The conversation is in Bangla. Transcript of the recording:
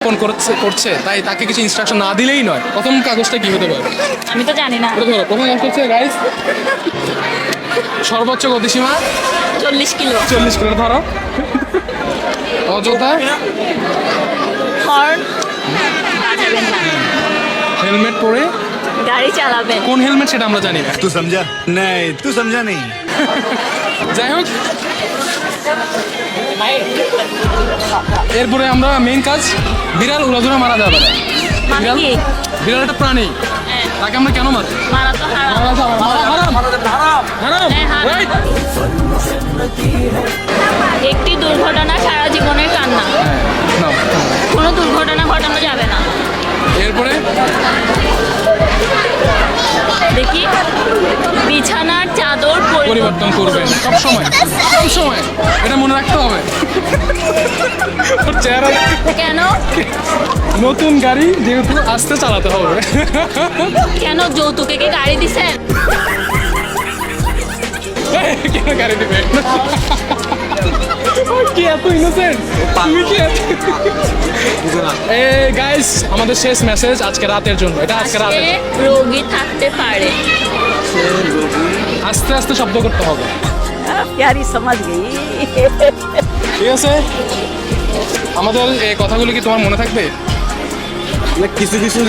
ফোন করছে করছে তাই তাকে কিছু ইনস্ট্রাকশন না দিলেই নয় প্রথম কাগজটা কি হতে পারে আমি তো জানি না এটা ধরো প্রথম কাগজ হচ্ছে গাইস সর্বোচ্চ গতিসীমা চল্লিশ কিলো চল্লিশ কিলো ধরো অযথা হর্ন বাজাবেন না হেলমেট পরে গাড়ি চালাবেন কোন হেলমেট সেটা আমরা জানি না तू समझा नहीं तू समझा नहीं যাই হোক এরপরে আমরা মেইন কাজ বিড়াল উড়াধুরা মারা যাবে। না মানে বিড়াল বিড়াল একটা প্রাণী। হ্যাঁ, তাকে আমরা কেন মারি? মারা তো হারাম। মারা যাবে না। মারা হারাম। হারাম। হ্যাঁ, একটি দুর্ঘটনা সারা জীবনের কান্না। নাও। কোনো দুর্ঘটনা ঘটানো যাবে না। এরপরে? দেখি। চাদর পরিবর্তন করবেন। সব সময় সব সময়। এটা মনে রাখতে হবে। চেহারা কেন? নতুন গাড়ি যেহেতু আস্তে চালাতে হবে। কেন যৌতুকে কি গাড়ি দিছেন? কেন গাড়ি দিবে কি এত ইনোসেন্ট তুমি কি এই গাইস আমাদের শেষ মেসেজ আজকে রাতের জন্য। এটা আজকে রাতে রোগী থাকতে পারে। আস্তে আস্তে শব্দ করতে হবে। প্যারি সমাজ গেই ঠিক আছে? আমাদের এই কথাগুলো কি তোমার মনে থাকবে? কিছু কিছু